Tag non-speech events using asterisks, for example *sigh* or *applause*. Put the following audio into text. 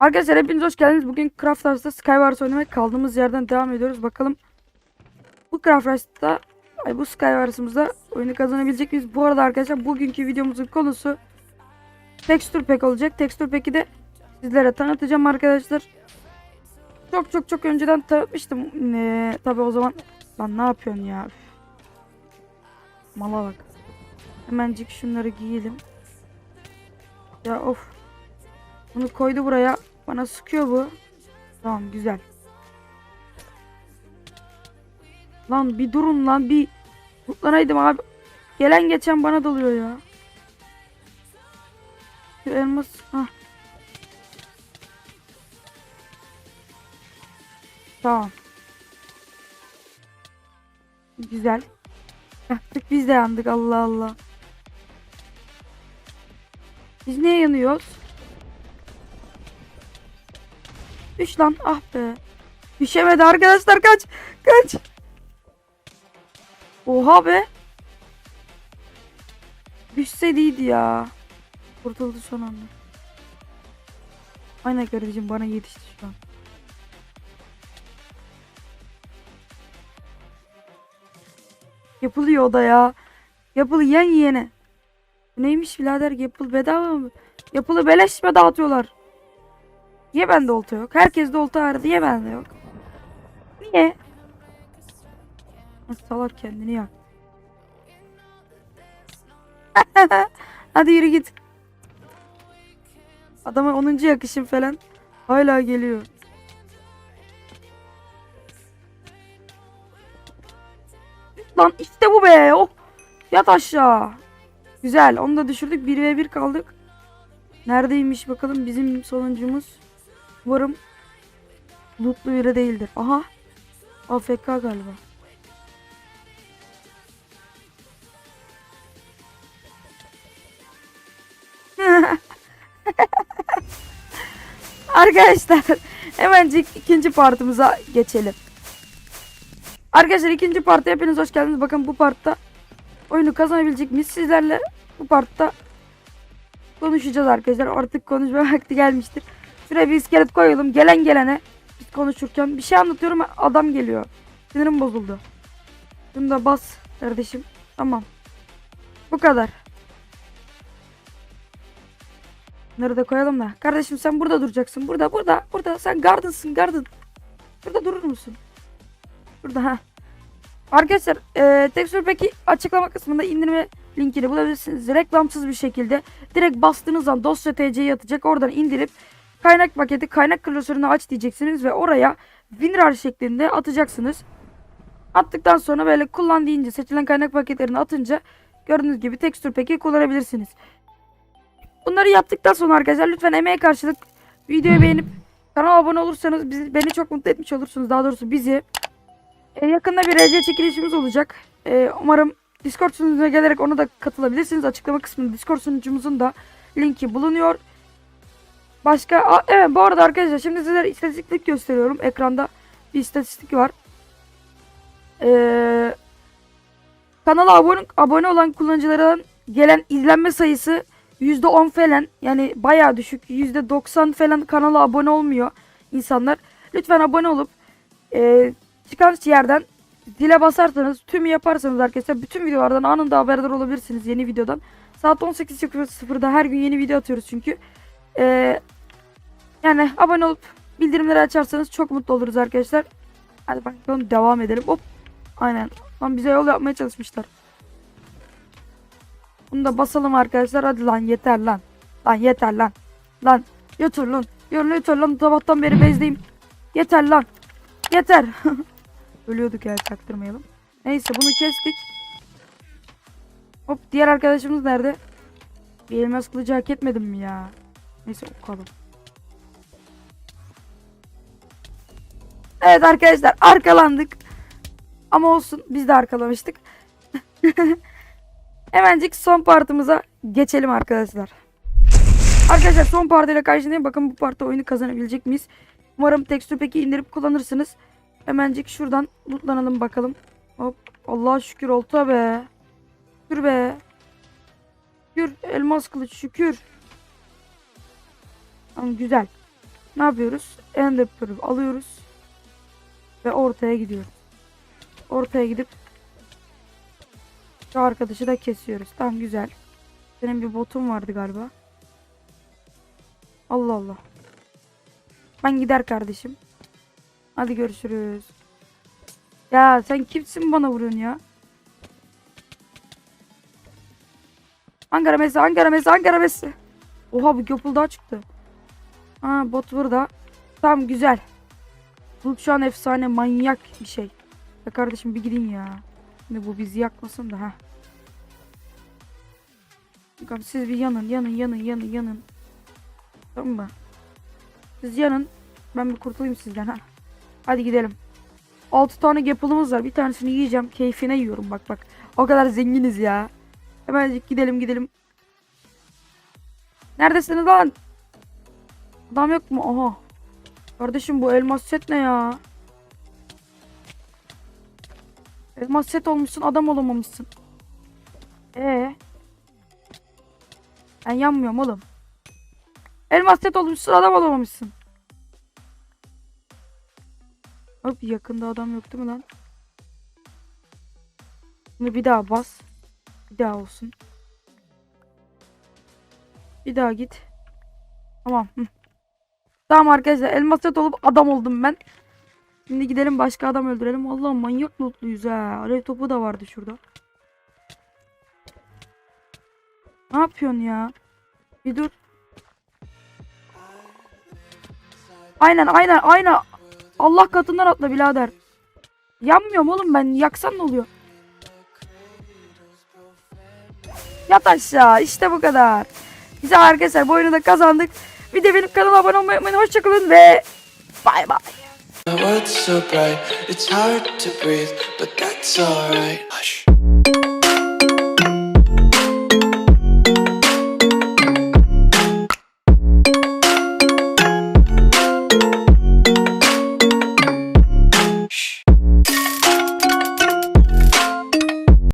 Arkadaşlar hepiniz hoş geldiniz. Bugün Craft House'da Skywars oynamaya kaldığımız yerden devam ediyoruz. Bakalım bu Craft House'da ay bu Skywars'ımızda oyunu kazanabilecek miyiz? Bu arada arkadaşlar bugünkü videomuzun konusu Texture Pack olacak. Texture Pack'i de sizlere tanıtacağım arkadaşlar. Çok çok çok önceden tanıtmıştım. Ee, tabii o zaman lan ne yapıyorsun ya? Mala bak. Hemencik şunları giyelim. Ya of. Bunu koydu buraya. Bana sıkıyor bu. Tamam güzel. Lan bir durun lan bir mutlanaydım abi. Gelen geçen bana dalıyor ya. Şu elmas. Hah. Tamam. Güzel. Yaktık biz de yandık Allah Allah. Biz niye yanıyoruz? Düş lan ah be. Düşemedi arkadaşlar kaç. Kaç. Oha be. Düşsediydi ya. Kurtuldu son anda. Aynen kardeşim bana yetişti şu an. Yapılıyor o da ya. Yapılı yen yiyene. Bu neymiş birader yapıl bedava mı? Yapılı beleş mi dağıtıyorlar? Niye bende olta yok? Herkes de olta var. Niye bende yok? Niye? Salak kendini yak. *laughs* Hadi yürü git. Adama 10. yakışım falan. Hala geliyor. Lan işte bu be. Oh. Yat aşağı. Güzel. Onu da düşürdük. 1 ve 1 kaldık. Neredeymiş bakalım bizim sonuncumuz. Umarım mutlu biri değildir. Aha. AFK galiba. *laughs* Arkadaşlar hemencik ikinci partımıza geçelim. Arkadaşlar ikinci parta hepiniz hoş geldiniz. Bakın bu partta oyunu kazanabilecek miyiz? Sizlerle bu partta konuşacağız arkadaşlar. Artık konuşma vakti gelmiştir. Şuraya bir iskelet koyalım. Gelen gelene biz konuşurken bir şey anlatıyorum adam geliyor. Sinirim bozuldu. Şunu da bas kardeşim. Tamam. Bu kadar. Bunları da koyalım da. Kardeşim sen burada duracaksın. Burada burada burada. Sen gardınsın garden. Burada durur musun? Burada ha. Arkadaşlar e, Texture Pack'i açıklama kısmında indirme linkini bulabilirsiniz. Reklamsız bir şekilde direkt bastığınız zaman dosya TC'yi atacak. Oradan indirip kaynak paketi kaynak klasörünü aç diyeceksiniz ve oraya WinRAR şeklinde atacaksınız. Attıktan sonra böyle kullan deyince seçilen kaynak paketlerini atınca gördüğünüz gibi Texture Pack'i kullanabilirsiniz. Bunları yaptıktan sonra arkadaşlar lütfen emeğe karşılık videoyu beğenip kanala abone olursanız bizi, beni çok mutlu etmiş olursunuz. Daha doğrusu bizi. E, yakında bir RC çekilişimiz olacak. E, umarım Discord sunucuna gelerek ona da katılabilirsiniz. Açıklama kısmında Discord sunucumuzun da linki bulunuyor. Başka Aa, evet bu arada arkadaşlar şimdi sizlere istatistik gösteriyorum. Ekranda bir istatistik var. Ee, kanala abone, abone olan kullanıcıların gelen izlenme sayısı %10 falan yani bayağı düşük. %90 falan kanala abone olmuyor insanlar. Lütfen abone olup e, çıkan yerden zile basarsanız tümü yaparsanız arkadaşlar bütün videolardan anında haberdar olabilirsiniz yeni videodan. Saat 18.00'da her gün yeni video atıyoruz çünkü. E, yani abone olup bildirimleri açarsanız çok mutlu oluruz arkadaşlar. Hadi bakalım devam edelim. Hop. Aynen. Lan bize yol yapmaya çalışmışlar. Bunu da basalım arkadaşlar. Hadi lan yeter lan. Lan yeter lan. Lan götür lan. Yürü yeter lan. Sabahtan beri bezdeyim. Yeter lan. Yeter. *laughs* Ölüyorduk ya çaktırmayalım. Neyse bunu kestik. Hop diğer arkadaşımız nerede? Bir elmas kılıcı hak etmedim mi ya? Neyse okalım. Evet arkadaşlar arkalandık. Ama olsun biz de arkalamıştık. *laughs* Hemencik son partımıza geçelim arkadaşlar. Arkadaşlar son partıyla karşınızdayım. Bakın bu partta oyunu kazanabilecek miyiz? Umarım tekstür peki indirip kullanırsınız. Hemencik şuradan lootlanalım bakalım. Hop. Allah'a şükür olta be. Şükür be. Şükür. Elmas kılıç şükür. Tamam güzel. ne yapıyoruz? Ender Pearl alıyoruz. Ve ortaya gidiyoruz. Ortaya gidip şu arkadaşı da kesiyoruz. Tamam güzel. Senin bir botun vardı galiba. Allah Allah. Ben gider kardeşim. Hadi görüşürüz. Ya sen kimsin bana vuruyorsun ya? Ankara Messi, Ankara Messi, Ankara Messi. Oha bu Göpül daha çıktı. Ha bot burada. Tamam güzel. Bu şu an efsane manyak bir şey. Ya kardeşim bir gideyim ya. Şimdi bu bizi yakmasın da ha. Siz bir yanın, yanın, yanın, yanın, yanın. Tamam mı? Siz yanın. Ben bir kurtulayım sizden ha. Hadi gidelim. 6 tane yapılımız var. Bir tanesini yiyeceğim. Keyfine yiyorum bak bak. O kadar zenginiz ya. Hemencik gidelim gidelim. Neredesiniz lan? Adam yok mu? Aha. Kardeşim bu elmas set ne ya? Elmas set olmuşsun adam olamamışsın. Ee? Ben yanmıyorum oğlum. Elmas set olmuşsun adam olamamışsın. Hop yakında adam yok değil mi lan? Şimdi bir daha bas. Bir daha olsun. Bir daha git. Tamam. Hı. Tamam arkadaşlar elmas set olup adam oldum ben. Şimdi gidelim başka adam öldürelim. Vallahi manyak lootluyuz ha. Alev topu da vardı şurada. Ne yapıyorsun ya? Bir dur. Aynen aynen aynen. Allah katından atla birader. Yanmıyorum oğlum ben. Yaksan ne oluyor? Yat aşağı. İşte bu kadar. Güzel arkadaşlar bu oyunu da kazandık. Bir de benim kanalıma abone olmayı unutmayın. Hoşçakalın ve bay bay.